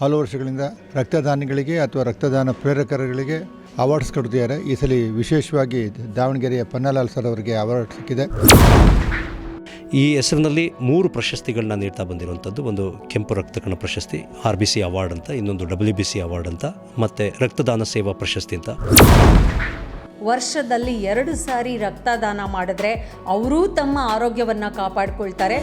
ಹಲವು ವರ್ಷಗಳಿಂದ ರಕ್ತದಾನಿಗಳಿಗೆ ಅಥವಾ ರಕ್ತದಾನ ಪ್ರೇರಕರುಗಳಿಗೆ ಅವಾರ್ಡ್ಸ್ ಕೊಡ್ತಿದ್ದಾರೆ. ಈ ಸಲ ವಿಶೇಷವಾಗಿ ದಾವಣಗೆರೆಯ ಪನ್ನಲಾಲ್ ಸರ್ ಅವರಿಗೆ ಅವಾರ್ಡ್ ಸಿಕ್ಕಿದೆ. ಈ ಹೆಸರಿನಲ್ಲಿ ಮೂರು ಪ್ರಶಸ್ತಿಗಳನ್ನ ನೀಡ್ತಾ ಬಂದಿರುವಂಥದ್ದು ಒಂದು ಕೆಂಪು ರಕ್ತಕಣ ಪ್ರಶಸ್ತಿ ಆರ್ ಬಿ ಸಿ ಅವಾರ್ಡ್ ಅಂತ ಇನ್ನೊಂದು ಡಬ್ಲ್ಯೂ ಬಿ ಸಿ ಅವಾರ್ಡ್ ಅಂತ ಮತ್ತು ರಕ್ತದಾನ ಸೇವಾ ಪ್ರಶಸ್ತಿ ಅಂತ. ವರ್ಷದಲ್ಲಿ ಎರಡು ಸಾರಿ ರಕ್ತದಾನ ಮಾಡಿದ್ರೆ ಅವರೂ ತಮ್ಮ ಆರೋಗ್ಯವನ್ನು ಕಾಪಾಡಿಕೊಳ್ತಾರೆ.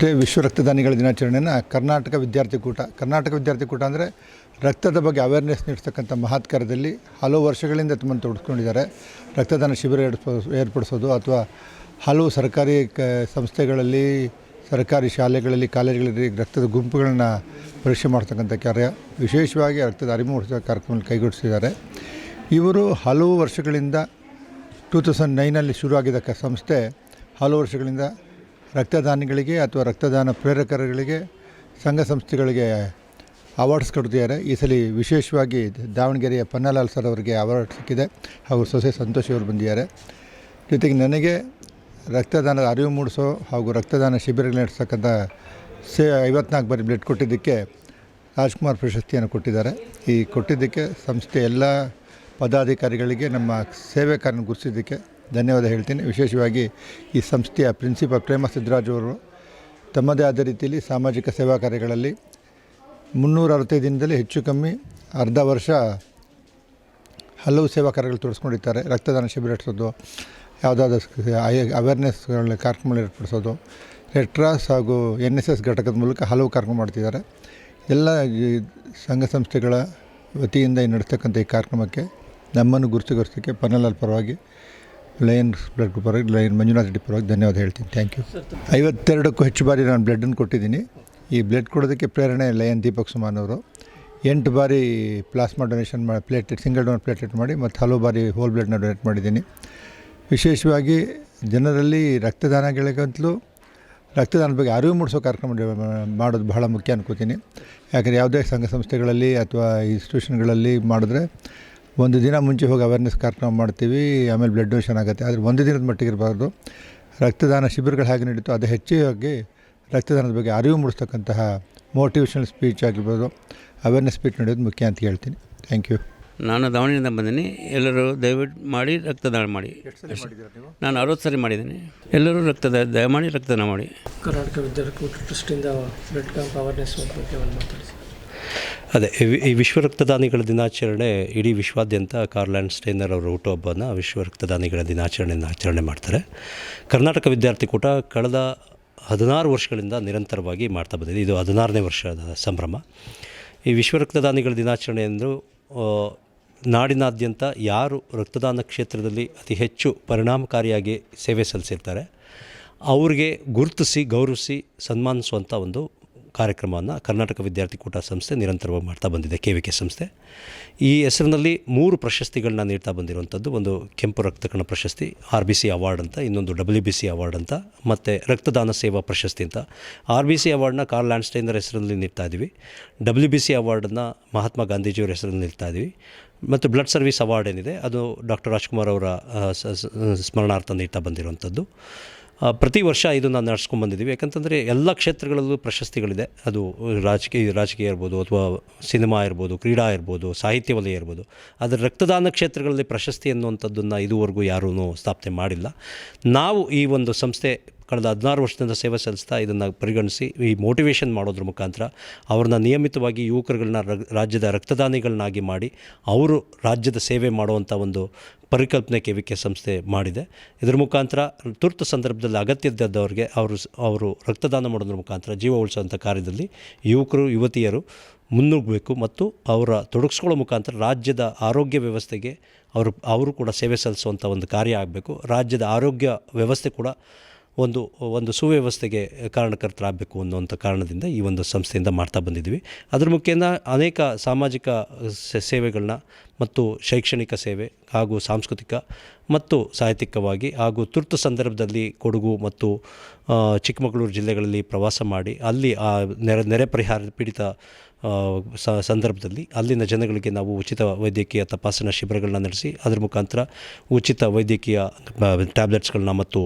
ಡೇ ವಿಶ್ವ ರಕ್ತದಾನಿಗಳ ದಿನಾಚರಣೆಯನ್ನು ಕರ್ನಾಟಕ ವಿದ್ಯಾರ್ಥಿ ಕೂಟ, ಕರ್ನಾಟಕ ವಿದ್ಯಾರ್ಥಿ ಕೂಟ ಅಂದರೆ ರಕ್ತದ ಬಗ್ಗೆ ಅವೇರ್ನೆಸ್ ನೀಡ್ತಕ್ಕಂಥ ಮಹತ್ ಕಾರ್ಯದಲ್ಲಿ ಹಲವು ವರ್ಷಗಳಿಂದ ತುಂಬ ತೊಡಸ್ಕೊಂಡಿದ್ದಾರೆ ರಕ್ತದಾನ ಶಿಬಿರ ಏರ್ಪಡಿಸೋ- ಏರ್ಪಡಿಸೋದು ಅಥವಾ ಹಲವು ಸರ್ಕಾರಿ ಕ, ಸಂಸ್ಥೆಗಳಲ್ಲಿ, ಸರ್ಕಾರಿ ಶಾಲೆಗಳಲ್ಲಿ, ಕಾಲೇಜುಗಳಲ್ಲಿ ರಕ್ತದ ಗುಂಪುಗಳನ್ನು ಪರೀಕ್ಷೆ ಮಾಡ್ತಕ್ಕಂಥ ಕಾರ್ಯ ವಿಶೇಷವಾಗಿ ರಕ್ತದ ಅರಿವು ಮೂಡಿಸುವ ಕಾರ್ಯಕ್ರಮದಲ್ಲಿ ಕೈಗೊಳಿಸಿದ್ದಾರೆ ಇವರು ಹಲವು ವರ್ಷಗಳಿಂದ ಟೂ ತೌಸಂಡ್ ನೈನಲ್ಲಿ ಶುರುವಾಗಿದ್ದ ಸಂಸ್ಥೆ ಹಲವು ವರ್ಷಗಳಿಂದ ರಕ್ತದಾನಿಗಳಿಗೆ ಅಥವಾ ರಕ್ತದಾನ ಪ್ರೇರಕರುಗಳಿಗೆ, ಸಂಘ ಸಂಸ್ಥೆಗಳಿಗೆ ಅವಾರ್ಡ್ಸ್ ಕೊಡ್ತಿದ್ದಾರೆ. ಈ ಸಲ ವಿಶೇಷವಾಗಿ ದಾವಣಗೆರೆಯ ಪನ್ನಲಾಲ್ ಸರ್ ಅವರಿಗೆ ಅವಾರ್ಡ್ ಸಿಕ್ಕಿದೆ. ಹಾಗೂ ಸೊಸೆ ಸಂತೋಷ್ ಅವರು ಬಂದಿದ್ದಾರೆ. ಜೊತೆಗೆ ನನಗೆ ರಕ್ತದಾನದ ಅರಿವು ಮೂಡಿಸೋ ಹಾಗೂ ರಕ್ತದಾನ ಶಿಬಿರಗಳು ನಡೆಸ್ತಕ್ಕಂಥ ಸೇ, ಐವತ್ನಾಲ್ಕು ಬಾರಿ ಬ್ಲಡ್ ಕೊಟ್ಟಿದ್ದಕ್ಕೆ ರಾಜ್ಕುಮಾರ್ ಪ್ರಶಸ್ತಿಯನ್ನು ಕೊಟ್ಟಿದ್ದಾರೆ. ಈ ಕೊಟ್ಟಿದ್ದಕ್ಕೆ ಸಂಸ್ಥೆ ಎಲ್ಲ ಪದಾಧಿಕಾರಿಗಳಿಗೆ ನಮ್ಮ ಸೇವೆ ಕಾರ್ಯ ಗುರುತಿಸಿದ್ದಕ್ಕೆ ಧನ್ಯವಾದ ಹೇಳ್ತೀನಿ. ವಿಶೇಷವಾಗಿ ಈ ಸಂಸ್ಥೆಯ ಪ್ರಿನ್ಸಿಪಲ್ ಪ್ರೇಮ ಸಿದ್ದರಾಜ್ ಅವರು ತಮ್ಮದೇ ಆದ ರೀತಿಯಲ್ಲಿ ಸಾಮಾಜಿಕ ಸೇವಾ ಕಾರ್ಯಗಳಲ್ಲಿ ಮುನ್ನೂರ ಅರವತ್ತೈದು ದಿನದಲ್ಲಿ ಹೆಚ್ಚು ಕಮ್ಮಿ ಅರ್ಧ ವರ್ಷ ಹಲವು ಸೇವಾ ಕಾರ್ಯಗಳು ತೋರಿಸ್ಕೊಂಡಿರ್ತಾರೆ ರಕ್ತದಾನ ಶಿಬಿರ ನಡೆಸೋದು ಯಾವುದಾದ್ರೂ ಅವೇರ್ನೆಸ್ಗಳ ಕಾರ್ಯಕ್ರಮಗಳು ಏರ್ಪಡಿಸೋದು ರೆಡ್ ಕ್ರಾಸ್ ಹಾಗೂ ಎನ್ ಎಸ್ ಎಸ್ ಘಟಕದ ಮೂಲಕ ಹಲವು ಕಾರ್ಯಕ್ರಮ ಮಾಡ್ತಿದ್ದಾರೆ. ಎಲ್ಲ ಸಂಘ ಸಂಸ್ಥೆಗಳ ವತಿಯಿಂದ ನಡೆಸ್ತಕ್ಕಂಥ ಈ ಕಾರ್ಯಕ್ರಮಕ್ಕೆ ನಮ್ಮನ್ನು ಗುರುತಿಗೊಳಿಸೋಕ್ಕೆ ಪನ್ನಲಾಲ್ ಪರವಾಗಿ ಲಯನ್ಸ್ ಬ್ಲಡ್ ಗ್ರೂಪ್ ಪರವಾಗಿ ಲಯನ್ ಮಂಜುನಾಥ್ ರೆಡ್ಡಿ ಪರವಾಗಿ ಧನ್ಯವಾದ ಹೇಳ್ತೀನಿ. ಥ್ಯಾಂಕ್ ಯು ಐವತ್ತೆರಡಕ್ಕೂ ಹೆಚ್ಚು ಬಾರಿ ನಾನು ಬ್ಲಡ್ಡನ್ನು ಕೊಟ್ಟಿದ್ದೀನಿ. ಈ ಬ್ಲಡ್ ಕೊಡೋದಕ್ಕೆ ಪ್ರೇರಣೆ ಲಯನ್ ದೀಪಕ್ ಸುಮಾನ್ ಅವರು. ಎಂಟು ಬಾರಿ ಪ್ಲಾಸ್ಮಾ ಡೊನೇಷನ್ ಮಾಡಿ ಪ್ಲೇಟ್ಲೆಟ್ ಸಿಂಗಲ್ ಡೋನರ್ ಪ್ಲೇಟ್ಲೆಟ್ ಮಾಡಿ ಮತ್ತು ಹಲವು ಬಾರಿ ಹೋಲ್ ಬ್ಲಡ್ನ ಡೊನೇಟ್ ಮಾಡಿದ್ದೀನಿ. ವಿಶೇಷವಾಗಿ ಜನರಲ್ಲಿ ರಕ್ತದಾನಗಳಿಗಂತಲೂ ರಕ್ತದಾನದ ಬಗ್ಗೆ ಅರಿವು ಮೂಡಿಸೋ ಕಾರ್ಯಕ್ರಮ ಮಾಡೋದು ಬಹಳ ಮುಖ್ಯ ಅನ್ಕೋತೀನಿ. ಯಾಕಂದರೆ ಯಾವುದೇ ಸಂಘ ಸಂಸ್ಥೆಗಳಲ್ಲಿ ಅಥವಾ ಇನ್ಸ್ಟಿಟ್ಯೂಷನ್ಗಳಲ್ಲಿ ಮಾಡಿದ್ರೆ ಒಂದು ದಿನ ಮುಂಚೆ ಹೋಗಿ ಅವೇರ್ನೆಸ್ ಕಾರ್ಯಕ್ರಮ ಮಾಡ್ತೀವಿ ಆಮೇಲೆ ಬ್ಲಡ್ ಡೊನೇಷನ್ ಆಗುತ್ತೆ. ಆದರೆ ಒಂದು ದಿನದ ಮಟ್ಟಿಗೆ ಇರಬಾರ್ದು. ರಕ್ತದಾನ ಶಿಬಿರಗಳು ಹೇಗೆ ನಡೀತು ಅದು ಹೆಚ್ಚಾಗಿ ರಕ್ತದಾನದ ಬಗ್ಗೆ ಅರಿವು ಮೂಡಿಸ್ತಕ್ಕಂತಹ ಮೋಟಿವೇಶನಲ್ ಸ್ಪೀಚ್ ಆಗಿರ್ಬೋದು. ಅವೇರ್ನೆಸ್ ಸ್ಪೀಚ್ ನಡೆಯೋದು ಮುಖ್ಯ ಅಂತ ಹೇಳ್ತೀನಿ. ಥ್ಯಾಂಕ್ ಯು ನಾನು ದಾವಣಗೆರೆಯಿಂದ ಬಂದೀನಿ. ಎಲ್ಲರೂ ದಯವಿಟ್ಟು ಮಾಡಿ ರಕ್ತದಾನ ಮಾಡಿ. ನಾನು ಅರವತ್ತು ಸರಿ ಮಾಡಿದ್ದೀನಿ. ಎಲ್ಲರೂ ರಕ್ತದ ದಯಮಾಡಿ ರಕ್ತದಾನ ಮಾಡಿ. ಕರ್ನಾಟಕ ವಿದ್ಯಾರ್ಥಿ ಟ್ರಸ್ಟಿಂದ ಬ್ಲಡ್ ಕ್ಯಾಂಪ್ ಅವೇರ್ನೆಸ್ ಬಗ್ಗೆ ಒಂದು ಮಾತಾಡಿ ಅದೇ, ಈ ವಿಶ್ವ ರಕ್ತದಾನಿಗಳ ದಿನಾಚರಣೆ ಇಡೀ ವಿಶ್ವಾದ್ಯಂತ ಕಾರ್ಲ್ಯಾಂಡ್ ಸ್ಟೈನರ್ ಅವರ ಹುಟ್ಟುಹಬ್ಬನ ವಿಶ್ವ ರಕ್ತದಾನಿಗಳ ದಿನಾಚರಣೆಯನ್ನು ಆಚರಣೆ ಮಾಡ್ತಾರೆ. ಕರ್ನಾಟಕ ವಿದ್ಯಾರ್ಥಿ ಕೂಟ ಕಳೆದ ಹದಿನಾರು ವರ್ಷಗಳಿಂದ ನಿರಂತರವಾಗಿ ಮಾಡ್ತಾ ಬಂದಿದೆ. ಇದು ಹದಿನಾರನೇ ವರ್ಷದ ಸಂಭ್ರಮ. ಈ ವಿಶ್ವ ರಕ್ತದಾನಿಗಳ ದಿನಾಚರಣೆ ಎಂದು ನಾಡಿನಾದ್ಯಂತ ಯಾರು ರಕ್ತದಾನ ಕ್ಷೇತ್ರದಲ್ಲಿ ಅತಿ ಹೆಚ್ಚು ಪರಿಣಾಮಕಾರಿಯಾಗಿ ಸೇವೆ ಸಲ್ಲಿಸಿರ್ತಾರೆ, ಅವ್ರಿಗೆ ಗುರುತಿಸಿ ಗೌರವಿಸಿ ಸನ್ಮಾನಿಸುವಂಥ ಒಂದು ಕಾರ್ಯಕ್ರಮವನ್ನು ಕರ್ನಾಟಕ ವಿದ್ಯಾರ್ಥಿ ಕೂಟ ಸಂಸ್ಥೆ ನಿರಂತರವಾಗಿ ಮಾಡ್ತಾ ಬಂದಿದೆ, ಕೆ ವಿ ಕೆ ಸಂಸ್ಥೆ. ಈ ಹೆಸರಿನಲ್ಲಿ ಮೂರು ಪ್ರಶಸ್ತಿಗಳನ್ನ ನೀಡ್ತಾ ಬಂದಿರುವಂಥದ್ದು, ಒಂದು ಕೆಂಪು ರಕ್ತಕಣ ಪ್ರಶಸ್ತಿ, ಆರ್ ಬಿ ಸಿ ಅವಾರ್ಡ್ ಅಂತ, ಇನ್ನೊಂದು ಡಬ್ಲ್ಯೂ ಬಿ ಸಿ ಅವಾರ್ಡ್ ಅಂತ, ಮತ್ತು ರಕ್ತದಾನ ಸೇವಾ ಪ್ರಶಸ್ತಿ ಅಂತ. ಆರ್ ಬಿ ಸಿ ಅವಾರ್ಡ್ನ ಕಾರ್ಲ್ ಲ್ಯಾಂಡ್ಸ್ಟೈನರ್ ಹೆಸರಲ್ಲಿ ನೀಡ್ತಾ ಇದ್ದೀವಿ ಡಬ್ಲ್ಯೂ ಬಿ ಸಿ ಅವಾರ್ಡನ್ನು ಮಹಾತ್ಮ ಗಾಂಧೀಜಿಯವರ ಹೆಸರಲ್ಲಿ ನೀಡ್ತಾ ಇದ್ದೀವಿ ಮತ್ತು ಬ್ಲಡ್ ಸರ್ವಿಸ್ ಅವಾರ್ಡ್ ಏನಿದೆ, ಅದು ಡಾಕ್ಟರ್ ರಾಜ್ಕುಮಾರ್ ಅವರ ಸ್ಮರಣಾರ್ಥ ನೀಡ್ತಾ ಬಂದಿರುವಂಥದ್ದು. ಪ್ರತಿ ವರ್ಷ ಇದನ್ನು ನಡೆಸ್ಕೊಂಡು ಬಂದಿದ್ದೀವಿ. ಯಾಕಂತಂದರೆ ಎಲ್ಲ ಕ್ಷೇತ್ರಗಳಲ್ಲೂ ಪ್ರಶಸ್ತಿಗಳಿದೆ. ಅದು ರಾಜಕೀಯ ರಾಜಕೀಯ ಇರ್ಬೋದು ಅಥವಾ ಸಿನಿಮಾ ಇರ್ಬೋದು, ಕ್ರೀಡಾ ಇರ್ಬೋದು, ಸಾಹಿತ್ಯ ವಲಯ ಇರ್ಬೋದು. ಆದರೆ ರಕ್ತದಾನ ಕ್ಷೇತ್ರಗಳಲ್ಲಿ ಪ್ರಶಸ್ತಿ ಅನ್ನುವಂಥದ್ದನ್ನು ಇದುವರೆಗೂ ಯಾರೂ ಸ್ಥಾಪನೆ ಮಾಡಿಲ್ಲ. ನಾವು ಈ ಒಂದು ಸಂಸ್ಥೆ ಕಳೆದ ಹದಿನಾರು ವರ್ಷದಿಂದ ಸೇವೆ ಸಲ್ಲಿಸ್ತಾ ಇದನ್ನು ಪರಿಗಣಿಸಿ ಈ ಮೋಟಿವೇಶನ್ ಮಾಡೋದ್ರ ಮುಖಾಂತರ ಅವ್ರನ್ನ ನಿಯಮಿತವಾಗಿ ಯುವಕರುಗಳನ್ನ ರಾಜ್ಯದ ರಕ್ತದಾನಿಗಳನ್ನಾಗಿ ಮಾಡಿ ಅವರು ರಾಜ್ಯದ ಸೇವೆ ಮಾಡುವಂಥ ಒಂದು ಪರಿಕಲ್ಪನೆ ಕೆ ಸಂಸ್ಥೆ ಮಾಡಿದೆ. ಇದರ ಮುಖಾಂತರ ತುರ್ತು ಸಂದರ್ಭದಲ್ಲಿ ಅಗತ್ಯದವ್ರಿಗೆ ಅವರು ಅವರು ರಕ್ತದಾನ ಮಾಡೋದ್ರ ಮುಖಾಂತರ ಜೀವ ಉಳಿಸುವಂಥ ಕಾರ್ಯದಲ್ಲಿ ಯುವಕರು, ಯುವತಿಯರು ಮುನ್ನುಗ್ಗಬೇಕು ಮತ್ತು ಅವರ ತೊಡಗಿಸ್ಕೊಳ್ಳೋ ಮುಖಾಂತರ ರಾಜ್ಯದ ಆರೋಗ್ಯ ವ್ಯವಸ್ಥೆಗೆ ಅವರು ಅವರು ಕೂಡ ಸೇವೆ ಸಲ್ಲಿಸುವಂಥ ಒಂದು ಕಾರ್ಯ ಆಗಬೇಕು. ರಾಜ್ಯದ ಆರೋಗ್ಯ ವ್ಯವಸ್ಥೆ ಕೂಡ ಒಂದು ಒಂದು ಸುವ್ಯವಸ್ಥೆಗೆ ಕಾರಣಕರ್ತರಾಗಬೇಕು ಅನ್ನುವಂಥ ಕಾರಣದಿಂದ ಈ ಒಂದು ಸಂಸ್ಥೆಯಿಂದ ಮಾಡ್ತಾ ಬಂದಿದ್ವಿ ಅದ್ರ ಮುಖೇನ ಅನೇಕ ಸಾಮಾಜಿಕ ಸೇವೆಗಳನ್ನ ಮತ್ತು ಶೈಕ್ಷಣಿಕ ಸೇವೆ ಹಾಗೂ ಸಾಂಸ್ಕೃತಿಕ ಮತ್ತು ಸಾಹಿತ್ಯಿಕವಾಗಿ ಹಾಗೂ ತುರ್ತು ಸಂದರ್ಭದಲ್ಲಿ ಕೊಡಗು ಮತ್ತು ಚಿಕ್ಕಮಗಳೂರು ಜಿಲ್ಲೆಗಳಲ್ಲಿ ಪ್ರವಾಸ ಮಾಡಿ ಅಲ್ಲಿ ಆ ನೆರೆ ನೆರೆ ಪರಿಹಾರ ಪೀಡಿತ ಸಂದರ್ಭದಲ್ಲಿ ಅಲ್ಲಿನ ಜನಗಳಿಗೆ ನಾವು ಉಚಿತ ವೈದ್ಯಕೀಯ ತಪಾಸಣಾ ಶಿಬಿರಗಳನ್ನ ನಡೆಸಿ ಅದರ ಮುಖಾಂತರ ಉಚಿತ ವೈದ್ಯಕೀಯ ಟ್ಯಾಬ್ಲೆಟ್ಸ್ಗಳನ್ನ ಮತ್ತು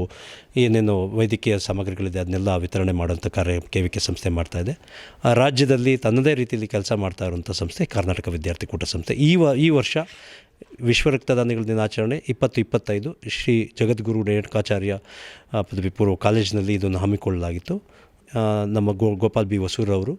ಏನೇನು ವೈದ್ಯಕೀಯ ಸಾಮಗ್ರಿಗಳಿದೆ ಅದನ್ನೆಲ್ಲ ವಿತರಣೆ ಮಾಡುವಂಥ ಕಾರ್ಯ ಕೆ ವಿ ಕೆ ಸಂಸ್ಥೆ ಮಾಡ್ತಾಯಿದೆ ರಾಜ್ಯದಲ್ಲಿ ತನ್ನದೇ ರೀತಿಯಲ್ಲಿ ಕೆಲಸ ಮಾಡ್ತಾ ಇರುವಂಥ ಸಂಸ್ಥೆ ಕರ್ನಾಟಕ ವಿದ್ಯಾರ್ಥಿ ಕೂಟ ಸಂಸ್ಥೆ. ಈ ಈ ವರ್ಷ ವಿಶ್ವ ರಕ್ತದಾನಿಗಳ ದಿನಾಚರಣೆ ಇಪ್ಪತ್ತು ಇಪ್ಪತ್ತೈದು ಶ್ರೀ ಜಗದ್ಗುರು ರೇಣುಕಾಚಾರ್ಯ ಪದವಿ ಪೂರ್ವ ಕಾಲೇಜಿನಲ್ಲಿ ಇದನ್ನು ಹಮ್ಮಿಕೊಳ್ಳಲಾಗಿತ್ತು. ನಮ್ಮ ಗೋ, ಗೋಪಾಲ್ ಬಿ. ವಸೂರವರು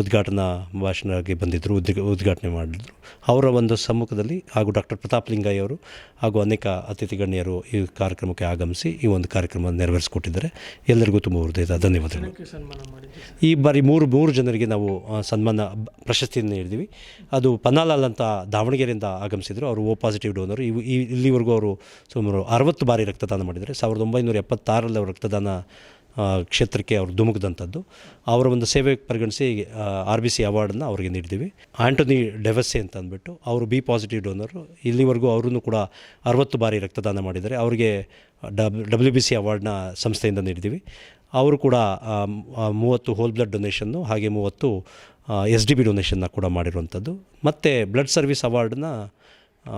ಉದ್ಘಾಟನಾ ಭಾಷಣಕ್ಕೆ ಬಂದಿದ್ದರು ಉದ್ಘ ಉದ್ಘಾಟನೆ ಮಾಡಿದ್ರು. ಅವರ ಒಂದು ಸಮ್ಮುಖದಲ್ಲಿ ಹಾಗೂ ಡಾಕ್ಟರ್ ಪ್ರತಾಪ್ ಲಿಂಗಯ್ಯ ಅವರು ಹಾಗೂ ಅನೇಕ ಅತಿಥಿ ಗಣ್ಯರು ಈ ಕಾರ್ಯಕ್ರಮಕ್ಕೆ ಆಗಮಿಸಿ ಈ ಒಂದು ಕಾರ್ಯಕ್ರಮ ನೆರವೇರಿಸಿಕೊಟ್ಟಿದ್ದಾರೆ. ಎಲ್ಲರಿಗೂ ತುಂಬ ಹೃದಯದ ಧನ್ಯವಾದಗಳು. ಈ ಬಾರಿ ಮೂರು ಮೂರು ಜನರಿಗೆ ನಾವು ಸನ್ಮಾನ ಪ್ರಶಸ್ತಿಯನ್ನು ನೀಡಿದ್ವಿ ಅದು ಪನ್ನಾಲಾಲ್ ಅಂತ ದಾವಣಗೆರೆಯಿಂದ ಆಗಮಿಸಿದರು. ಅವರು ಓ ಪಾಸಿಟಿವ್ ಡೋನರು. ಇವು ಈ ಇಲ್ಲಿವರೆಗೂ ಅವರು ಸುಮಾರು ಅರವತ್ತು ಬಾರಿ ರಕ್ತದಾನ ಮಾಡಿದ್ದಾರೆ. ಸಾವಿರದ ಒಂಬೈನೂರ ಎಪ್ಪತ್ತಾರಲ್ಲಿ ಅವರು ರಕ್ತದಾನ ಕ್ಷೇತ್ರಕ್ಕೆ ಅವರು ಧುಮುಕಿದಂಥದ್ದು. ಅವರ ಒಂದು ಸೇವೆ ಪರಿಗಣಿಸಿ ಆರ್ ಬಿ ಸಿ ಅವಾರ್ಡನ್ನು ಅವರಿಗೆ ನೀಡಿದ್ದೀವಿ. ಆ್ಯಂಟೋನಿ ಡೆವಸ್ಸೆ ಅಂತ ಅಂದ್ಬಿಟ್ಟು ಅವರು ಬಿ ಪಾಸಿಟಿವ್ ಡೋನರು. ಇಲ್ಲಿವರೆಗೂ ಅವರೂ ಕೂಡ ಅರವತ್ತು ಬಾರಿ ರಕ್ತದಾನ ಮಾಡಿದ್ದಾರೆ. ಅವರಿಗೆ ಡಬ್ ಡಬ್ಲ್ಯೂ ಬಿ ಸಿ ಅವಾರ್ಡ್ನ ಸಂಸ್ಥೆಯಿಂದ ನೀಡಿದ್ದೀವಿ. ಅವರು ಕೂಡ ಮೂವತ್ತು ಹೋಲ್ ಬ್ಲಡ್ ಡೊನೇಷನ್ನು ಹಾಗೆ ಮೂವತ್ತು ಎಸ್ ಡಿ ಬಿ ಡೊನೇಷನ್ನ ಕೂಡ ಮಾಡಿರುವಂಥದ್ದು. ಮತ್ತು ಬ್ಲಡ್ ಸರ್ವಿಸ್ ಅವಾರ್ಡನ್ನ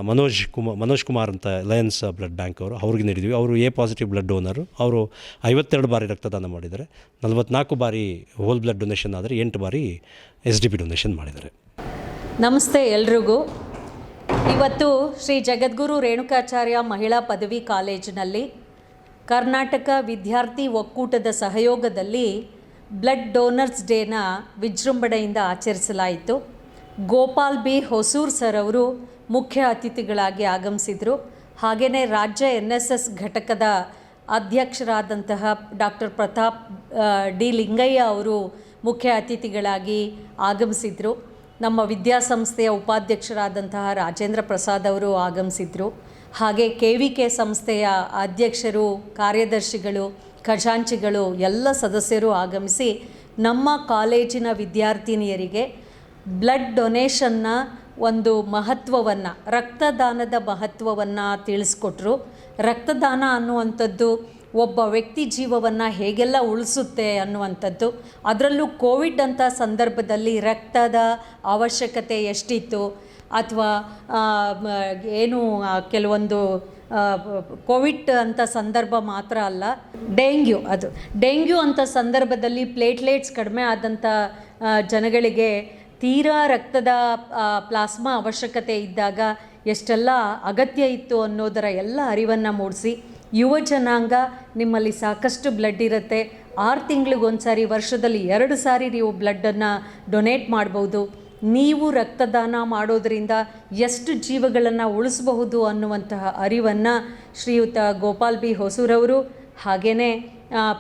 ಮನೋಜ್ ಕುಮಾರ್ ಮನೋಜ್ ಕುಮಾರ್ ಅಂತ ಲಯನ್ಸ್ ಬ್ಲಡ್ ಬ್ಯಾಂಕ್ ಅವರು, ಅವ್ರಿಗೆ ನೀಡಿದ್ವಿ. ಅವರು ಎ ಪಾಸಿಟಿವ್ ಬ್ಲಡ್ ಡೋನರು. ಅವರು ಐವತ್ತೆರಡು ಬಾರಿ ರಕ್ತದಾನ ಮಾಡಿದ್ದಾರೆ. ನಲವತ್ನಾಲ್ಕು ಬಾರಿ ಹೋಲ್ ಬ್ಲಡ್ ಡೊನೇಷನ್ ಆದರೆ ಎಂಟು ಬಾರಿ ಎಸ್ ಡಿ ಬಿ ಡೊನೇಷನ್ ಮಾಡಿದ್ದಾರೆ. ನಮಸ್ತೆ ಎಲ್ರಿಗೂ. ಇವತ್ತು ಶ್ರೀ ಜಗದ್ಗುರು ರೇಣುಕಾಚಾರ್ಯ ಮಹಿಳಾ ಪದವಿ ಕಾಲೇಜಿನಲ್ಲಿ ಕರ್ನಾಟಕ ವಿದ್ಯಾರ್ಥಿ ಒಕ್ಕೂಟದ ಸಹಯೋಗದಲ್ಲಿ ಬ್ಲಡ್ ಡೋನರ್ಸ್ ಡೇನ ವಿಜೃಂಭಣೆಯಿಂದ ಆಚರಿಸಲಾಯಿತು. ಗೋಪಾಲ್ ಬಿ ಹೊಸೂರ್ ಸರ್ ಅವರು ಮುಖ್ಯ ಅತಿಥಿಗಳಾಗಿ ಆಗಮಿಸಿದರು. ಹಾಗೆಯೇ ರಾಜ್ಯ ಎನ್ ಎಸ್ ಎಸ್ ಘಟಕದ ಅಧ್ಯಕ್ಷರಾದಂತಹ ಡಾಕ್ಟರ್ ಪ್ರತಾಪ್ ಡಿ ಲಿಂಗಯ್ಯ ಅವರು ಮುಖ್ಯ ಅತಿಥಿಗಳಾಗಿ ಆಗಮಿಸಿದರು. ನಮ್ಮ ವಿದ್ಯಾಸಂಸ್ಥೆಯ ಉಪಾಧ್ಯಕ್ಷರಾದಂತಹ ರಾಜೇಂದ್ರ ಪ್ರಸಾದ್ ಅವರು ಆಗಮಿಸಿದರು. ಹಾಗೆ ಕೆ ವಿ ಕೆ ಸಂಸ್ಥೆಯ ಅಧ್ಯಕ್ಷರು, ಕಾರ್ಯದರ್ಶಿಗಳು, ಖಜಾಂಚಿಗಳು, ಎಲ್ಲ ಸದಸ್ಯರು ಆಗಮಿಸಿ ನಮ್ಮ ಕಾಲೇಜಿನ ವಿದ್ಯಾರ್ಥಿನಿಯರಿಗೆ ಬ್ಲಡ್ ಡೊನೇಷನ್ನ ಒಂದು ಮಹತ್ವವನ್ನು, ರಕ್ತದಾನದ ಮಹತ್ವವನ್ನು ತಿಳಿಸ್ಕೊಟ್ರು. ರಕ್ತದಾನ ಅನ್ನುವಂಥದ್ದು ಒಬ್ಬ ವ್ಯಕ್ತಿ ಜೀವವನ್ನು ಹೇಗೆಲ್ಲ ಉಳಿಸುತ್ತೆ ಅನ್ನುವಂಥದ್ದು. ಅದರಲ್ಲೂ ಕೋವಿಡ್ ಅಂತ ಸಂದರ್ಭದಲ್ಲಿ ರಕ್ತದ ಅವಶ್ಯಕತೆ ಎಷ್ಟಿತ್ತು? ಅಥವಾ ಏನು ಕೆಲವೊಂದು ಕೋವಿಡ್ ಅಂತ ಸಂದರ್ಭ ಮಾತ್ರ ಅಲ್ಲ, ಡೆಂಗ್ಯೂ ಅದು. ಡೆಂಗ್ಯೂ ಅಂತ ಸಂದರ್ಭದಲ್ಲಿ ಪ್ಲೇಟ್ಲೇಟ್ಸ್ ಕಡಿಮೆ ಆದಂಥ ಜನಗಳಿಗೆ ತೀರಾ ರಕ್ತದ ಪ್ಲಾಸ್ಮಾ ಅವಶ್ಯಕತೆ ಇದ್ದಾಗ ಎಷ್ಟೆಲ್ಲ ಅಗತ್ಯ ಇತ್ತು ಅನ್ನೋದರ ಎಲ್ಲ ಅರಿವನ್ನು ಮೂಡಿಸಿ ಯುವ ಜನಾಂಗ ನಿಮ್ಮಲ್ಲಿ ಸಾಕಷ್ಟು ಬ್ಲಡ್ ಇರುತ್ತೆ. ಆರು ತಿಂಗಳಿಗೊಂದು ಸಾರಿ ವರ್ಷದಲ್ಲಿ ಎರಡು ಸಾರಿ ನೀವು ಬ್ಲಡ್ಡನ್ನು ಡೊನೇಟ್ ಮಾಡ್ಬೋದು. ನೀವು ರಕ್ತದಾನ ಮಾಡೋದರಿಂದ ಎಷ್ಟು ಜೀವಗಳನ್ನು ಉಳಿಸಬಹುದು ಅನ್ನುವಂತಹ ಅರಿವನ್ನು ಶ್ರೀಯುತ ಗೋಪಾಲ್ ಬಿ ಹೊಸೂರವರು ಹಾಗೆಯೇ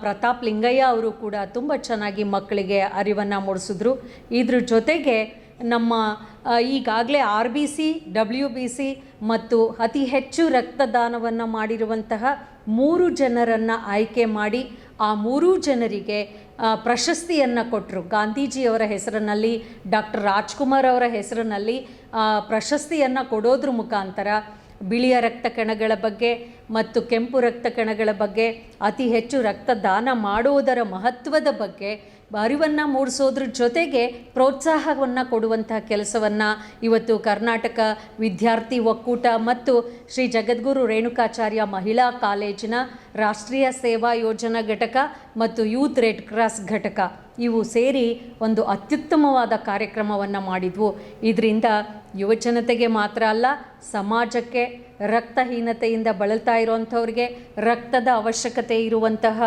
ಪ್ರತಾಪ್ ಲಿಂಗಯ್ಯ ಅವರು ಕೂಡ ತುಂಬ ಚೆನ್ನಾಗಿ ಮಕ್ಕಳಿಗೆ ಅರಿವನ್ನು ಮೂಡಿಸಿದ್ರು. ಇದ್ರ ಜೊತೆಗೆ ನಮ್ಮ ಈಗಾಗಲೇ R B C, W B C ಮತ್ತು ಅತಿ ಹೆಚ್ಚು ರಕ್ತದಾನವನ್ನು ಮಾಡಿರುವಂತಹ ಮೂರು ಜನರನ್ನು ಆಯ್ಕೆ ಮಾಡಿ ಆ ಮೂರೂ ಜನರಿಗೆ ಪ್ರಶಸ್ತಿಯನ್ನು ಕೊಟ್ಟರು ಗಾಂಧೀಜಿಯವರ ಹೆಸರಿನಲ್ಲಿ, ಡಾಕ್ಟರ್ ರಾಜ್ಕುಮಾರ್ ಅವರ ಹೆಸರಿನಲ್ಲಿ ಪ್ರಶಸ್ತಿಯನ್ನು ಕೊಡೋದ್ರ ಮುಖಾಂತರ ಬಿಳಿಯ ರಕ್ತ ಕಣಗಳ ಬಗ್ಗೆ ಮತ್ತು ಕೆಂಪು ರಕ್ತ ಕಣಗಳ ಬಗ್ಗೆ ಅತಿ ಹೆಚ್ಚು ರಕ್ತದಾನ ಮಾಡುವುದರ ಮಹತ್ವದ ಬಗ್ಗೆ ಅರಿವನ್ನು ಮೂಡಿಸೋದ್ರ ಜೊತೆಗೆ ಪ್ರೋತ್ಸಾಹವನ್ನು ಕೊಡುವಂಥ ಕೆಲಸವನ್ನು ಇವತ್ತು ಕರ್ನಾಟಕ ವಿದ್ಯಾರ್ಥಿ ಒಕ್ಕೂಟ ಮತ್ತು ಶ್ರೀ ಜಗದ್ಗುರು ರೇಣುಕಾಚಾರ್ಯ ಮಹಿಳಾ ಕಾಲೇಜಿನ ರಾಷ್ಟ್ರೀಯ ಸೇವಾ ಯೋಜನಾ ಘಟಕ ಮತ್ತು ಯೂತ್ ರೆಡ್ ಕ್ರಾಸ್ ಘಟಕ. ಇವು ಸೇರಿ ಒಂದು ಅತ್ಯುತ್ತಮವಾದ ಕಾರ್ಯಕ್ರಮವನ್ನು ಮಾಡಿದ್ವು. ಇದರಿಂದ ಯುವಜನತೆಗೆ ಮಾತ್ರ ಅಲ್ಲ, ಸಮಾಜಕ್ಕೆ ರಕ್ತಹೀನತೆಯಿಂದ ಬಳಲ್ತಾ ಇರುವಂಥವ್ರಿಗೆ ರಕ್ತದ ಅವಶ್ಯಕತೆ ಇರುವಂತಹ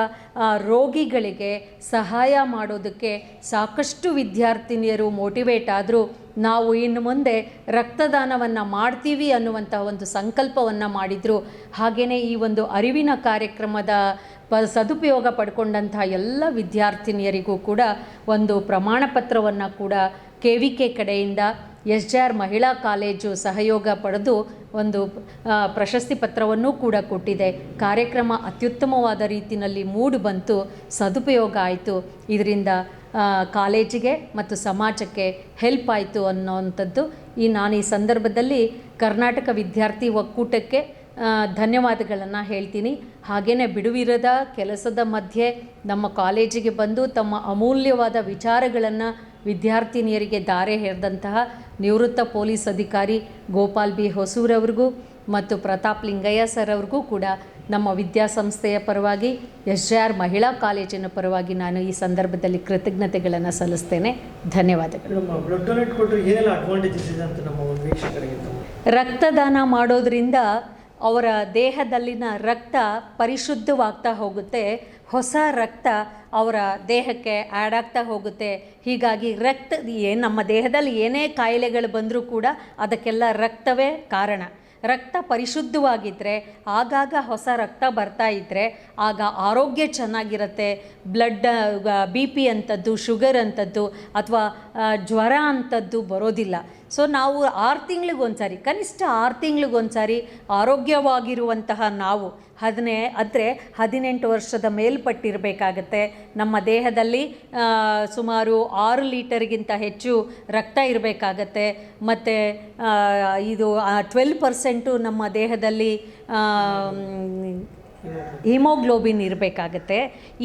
ರೋಗಿಗಳಿಗೆ ಸಹಾಯ ಮಾಡೋದಕ್ಕೆ ಸಾಕಷ್ಟು ವಿದ್ಯಾರ್ಥಿನಿಯರು ಮೋಟಿವೇಟ್ ಆದರೂ ನಾವು ಇನ್ನು ಮುಂದೆ ರಕ್ತದಾನವನ್ನು ಮಾಡ್ತೀವಿ ಅನ್ನುವಂಥ ಒಂದು ಸಂಕಲ್ಪವನ್ನು ಮಾಡಿದರು. ಹಾಗೆಯೇ ಈ ಒಂದು ಅರಿವಿನ ಕಾರ್ಯಕ್ರಮದ ಪ, ಸದುಪಯೋಗ ಪಡ್ಕೊಂಡಂಥ ಎಲ್ಲ ವಿದ್ಯಾರ್ಥಿನಿಯರಿಗೂ ಕೂಡ ಒಂದು ಪ್ರಮಾಣ ಪತ್ರವನ್ನು ಕೂಡ ಕೆ ಕೆ ಕಡೆಯಿಂದ ಎಸ್ ಜೆ ಆರ್ ಮಹಿಳಾ ಕಾಲೇಜು ಸಹಯೋಗ ಪಡೆದು ಒಂದು ಪ್ರಶಸ್ತಿ ಪತ್ರವನ್ನೂ ಕೂಡ ಕೊಟ್ಟಿದೆ. ಕಾರ್ಯಕ್ರಮ ಅತ್ಯುತ್ತಮವಾದ ರೀತಿಯಲ್ಲಿ ಮೂಡು ಬಂತು, ಸದುಪಯೋಗ ಆಯಿತು. ಇದರಿಂದ ಕಾಲೇಜಿಗೆ ಮತ್ತು ಸಮಾಜಕ್ಕೆ ಹೆಲ್ಪ್ ಆಯಿತು ಅನ್ನೋವಂಥದ್ದು ಈ ನಾನು ಈ ಸಂದರ್ಭದಲ್ಲಿ ಕರ್ನಾಟಕ ವಿದ್ಯಾರ್ಥಿ ಒಕ್ಕೂಟಕ್ಕೆ ಧನ್ಯವಾದಗಳನ್ನು ಹೇಳ್ತೀನಿ. ಹಾಗೆಯೇ ಬಿಡುವಿರದ ಕೆಲಸದ ಮಧ್ಯೆ ನಮ್ಮ ಕಾಲೇಜಿಗೆ ಬಂದು ತಮ್ಮ ಅಮೂಲ್ಯವಾದ ವಿಚಾರಗಳನ್ನು ವಿದ್ಯಾರ್ಥಿನಿಯರಿಗೆ ದಾರೆ ಹೇರಿದಂತಹ ನಿವೃತ್ತ ಪೊಲೀಸ್ ಅಧಿಕಾರಿ ಗೋಪಾಲ್ ಬಿ ಹೊಸೂರವ್ರಿಗೂ ಮತ್ತು ಪ್ರತಾಪ್ ಲಿಂಗಯ್ಯ ಸರ್ ಅವ್ರಿಗೂ ಕೂಡ ನಮ್ಮ ವಿದ್ಯಾಸಂಸ್ಥೆಯ ಪರವಾಗಿ ಎಸ್ ಜೆ ಆರ್ ಮಹಿಳಾ ಕಾಲೇಜಿನ ಪರವಾಗಿ ನಾನು ಈ ಸಂದರ್ಭದಲ್ಲಿ ಕೃತಜ್ಞತೆಗಳನ್ನು ಸಲ್ಲಿಸ್ತೇನೆ. ಧನ್ಯವಾದಗಳು. ರಕ್ತದಾನ ಮಾಡೋದ್ರಿಂದ ಅವರ ದೇಹದಲ್ಲಿನ ರಕ್ತ ಪರಿಶುದ್ಧವಾಗ್ತಾ ಹೋಗುತ್ತೆ. ಹೊಸ ರಕ್ತ ಅವರ ದೇಹಕ್ಕೆ ಆ್ಯಡ್ ಆಗ್ತಾ ಹೋಗುತ್ತೆ. ಹೀಗಾಗಿ ರಕ್ತ, ಏನು ನಮ್ಮ ದೇಹದಲ್ಲಿ ಏನೇ ಕಾಯಿಲೆಗಳು ಬಂದರೂ ಕೂಡ ಅದಕ್ಕೆಲ್ಲ ರಕ್ತವೇ ಕಾರಣ. ರಕ್ತ ಪರಿಶುದ್ಧವಾಗಿದ್ದರೆ ಆಗಾಗ ಹೊಸ ರಕ್ತ ಬರ್ತಾ ಇದ್ದರೆ ಆಗ ಆರೋಗ್ಯ ಚೆನ್ನಾಗಿರುತ್ತೆ. ಬ್ಲಡ್ ಬಿ ಪಿ ಅಂಥದ್ದು, ಶುಗರ್ ಅಂಥದ್ದು, ಅಥವಾ ಜ್ವರ ಅಂಥದ್ದು ಬರೋದಿಲ್ಲ. ಸೊ ನಾವು ಆರು ತಿಂಗಳಿಗೊಂದ್ಸಾರಿ ಕನಿಷ್ಠ ಆರು ತಿಂಗಳಿಗೊಂದ್ಸಾರಿ ಆರೋಗ್ಯವಾಗಿರುವಂತಹ ನಾವು ಹದಿನೇ, ಅಂದರೆ ಹದಿನೆಂಟು ವರ್ಷದ ಮೇಲ್ಪಟ್ಟಿರಬೇಕಾಗತ್ತೆ. ನಮ್ಮ ದೇಹದಲ್ಲಿ ಸುಮಾರು ಆರು ಲೀಟರ್ಗಿಂತ ಹೆಚ್ಚು ರಕ್ತ ಇರಬೇಕಾಗತ್ತೆ. ಮತ್ತು ಇದು ಟ್ವೆಲ್ ಪರ್ಸೆಂಟು ನಮ್ಮ ದೇಹದಲ್ಲಿ ಹಿಮೋಗ್ಲೋಬಿನ್ ಇರಬೇಕಾಗತ್ತೆ.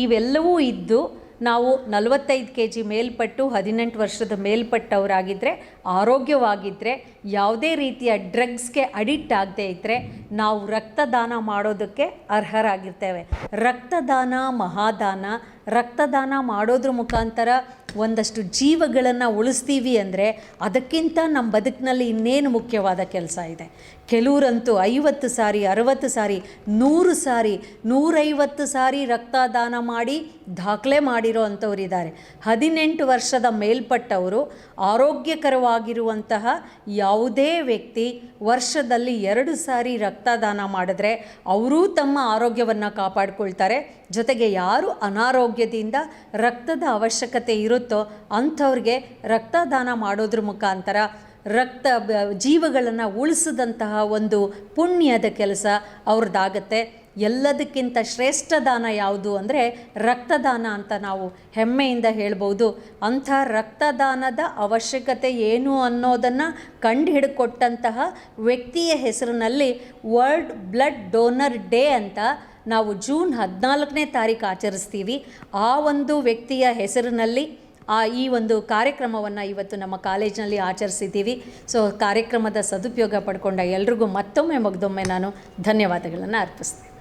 ಇವೆಲ್ಲವೂ ಇದ್ದು ನಾವು ನಲವತ್ತೈದು ಕೆ ಜಿ ಮೇಲ್ಪಟ್ಟು, ಹದಿನೆಂಟು ವರ್ಷದ ಮೇಲ್ಪಟ್ಟವರಾಗಿದ್ದರೆ ಆರೋಗ್ಯವಾಗಿದ್ದರೆ ಯಾವುದೇ ರೀತಿಯ ಡ್ರಗ್ಸ್ಗೆ ಅಡಿಕ್ಟ್ ಆಗದೇ ಇದ್ದರೆ ನಾವು ರಕ್ತದಾನ ಮಾಡೋದಕ್ಕೆ ಅರ್ಹರಾಗಿರ್ತೇವೆ. ರಕ್ತದಾನ, ಮಹಾದಾನ, ರಕ್ತದಾನ ಮಾಡೋದ್ರ ಮುಖಾಂತರ ಒಂದಷ್ಟು ಜೀವಗಳನ್ನು ಉಳಿಸ್ತೀವಿ ಅಂದರೆ ಅದಕ್ಕಿಂತ ನಮ್ಮ ಬದುಕಿನಲ್ಲಿ ಇನ್ನೇನು ಮುಖ್ಯವಾದ ಕೆಲಸ ಇದೆ? ಕೆಲವರಂತೂ ಐವತ್ತು ಸಾರಿ, ಅರವತ್ತು ಸಾರಿ, ನೂರು ಸಾರಿ, ನೂರೈವತ್ತು ಸಾರಿ ರಕ್ತದಾನ ಮಾಡಿ ದಾಖಲೆ ಮಾಡಿರೋ ಅಂಥವರಿದ್ದಾರೆ ಹದಿನೆಂಟು ವರ್ಷದ ಮೇಲ್ಪಟ್ಟವರು ಆರೋಗ್ಯಕರವಾಗಿರುವಂತಹ ಯಾವುದೇ ವ್ಯಕ್ತಿ ವರ್ಷದಲ್ಲಿ ಎರಡು ಸಾರಿ ರಕ್ತದಾನ ಮಾಡಿದ್ರೆ ಅವರೂ ತಮ್ಮ ಆರೋಗ್ಯವನ್ನು ಕಾಪಾಡಿಕೊಳ್ತಾರೆ. ಜೊತೆಗೆ ಯಾರು ಅನಾರೋಗ್ಯದಿಂದ ರಕ್ತದ ಅವಶ್ಯಕತೆ ಇರುತ್ತೋ ಅಂಥವ್ರಿಗೆ ರಕ್ತದಾನ ಮಾಡೋದ್ರ ಮುಖಾಂತರ ರಕ್ತ ಜೀವಗಳನ್ನು ಉಳಿಸಿದಂತಹ ಒಂದು ಪುಣ್ಯದ ಕೆಲಸ ಅವ್ರದ್ದಾಗತ್ತೆ. ಎಲ್ಲದಕ್ಕಿಂತ ಶ್ರೇಷ್ಠ ದಾನ ಯಾವುದು ಅಂದರೆ ರಕ್ತದಾನ ಅಂತ ನಾವು ಹೆಮ್ಮೆಯಿಂದ ಹೇಳ್ಬೋದು. ಅಂಥ ರಕ್ತದಾನದ ಅವಶ್ಯಕತೆ ಏನು ಅನ್ನೋದನ್ನು ಕಂಡುಹಿಡ್ಕೊಟ್ಟಂತಹ ವ್ಯಕ್ತಿಯ ಹೆಸರಿನಲ್ಲಿ ವರ್ಲ್ಡ್ ಬ್ಲಡ್ ಡೋನರ್ ಡೇ ಅಂತ ನಾವು ಜೂನ್ ಹದಿನಾಲ್ಕನೇ ತಾರೀಕು ಆಚರಿಸ್ತೀವಿ. ಆ ಒಂದು ವ್ಯಕ್ತಿಯ ಹೆಸರಿನಲ್ಲಿ ಆ ಈ ಒಂದು ಕಾರ್ಯಕ್ರಮವನ್ನು ಇವತ್ತು ನಮ್ಮ ಕಾಲೇಜಿನಲ್ಲಿ ಆಚರಿಸಿದ್ದೀವಿ. ಸೊ, ಕಾರ್ಯಕ್ರಮದ ಸದುಪಯೋಗ ಪಡ್ಕೊಂಡ ಎಲ್ರಿಗೂ ಮತ್ತೊಮ್ಮೆ ಮಗದೊಮ್ಮೆ ನಾನು ಧನ್ಯವಾದಗಳನ್ನು ಅರ್ಪಿಸ್ತೇನೆ.